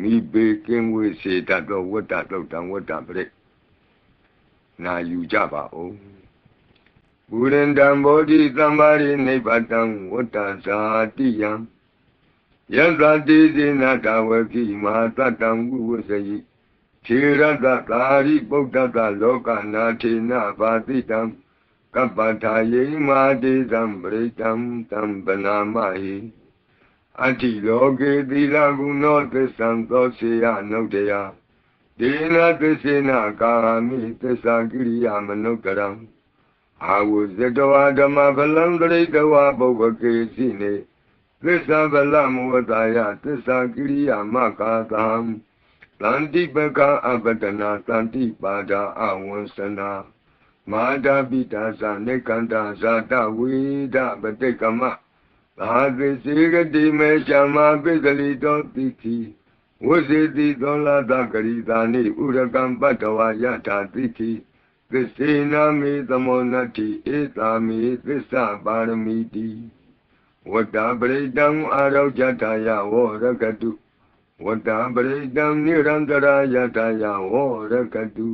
မိဘေကင်းဝေးစေတတ်သောဝတ္တတုတ်တံဝတ္တပရိနာယူကြပါဦးဘူရင်တံဘောဓိသံပါရိနိဗ္ဗတံဝတ္တဇာတိယံယသတိစေနတဝကိမဟာတတံဝုဝစယိခြေရတသာရိပုတ္တတလောကနာထေနဘာတိတံကပ္ပထာယေမာတိသံပရိတံတံပနာမဟိ အတ္တိလောကေသီလဂုဏောသစ္ဆံသောစေယနုတ္တယဒေနသစ္စေနကာမိသစ္စာကိရိယာမနုကရံအာဝဇတဝဓမ္မဖလံတရိတဝပုဗ္ဗကေစီနေသစ္စာဗလမဝတယသစ္စာကိရိယာမကာသံတန္တိပကအပတနာတန္တိပါဒာအဝံစနာမာတာပိတာသနေကန္တာဇာတဝိဒပတိကမ သာသေစေကတိမေဇမပိကလိတောတိတိဝစေတိသောလာတကရိတာနိဥရကံပတ္တဝါယထာတိတိသစ္စေနာမေသမောနတ္တိဧတာမေသစ္စာပါရမီတိဝတ္တပရိတံအာရောဇတယဝရကတုဝတ္တပရိတံနိရန္တရာယတယဝရကတု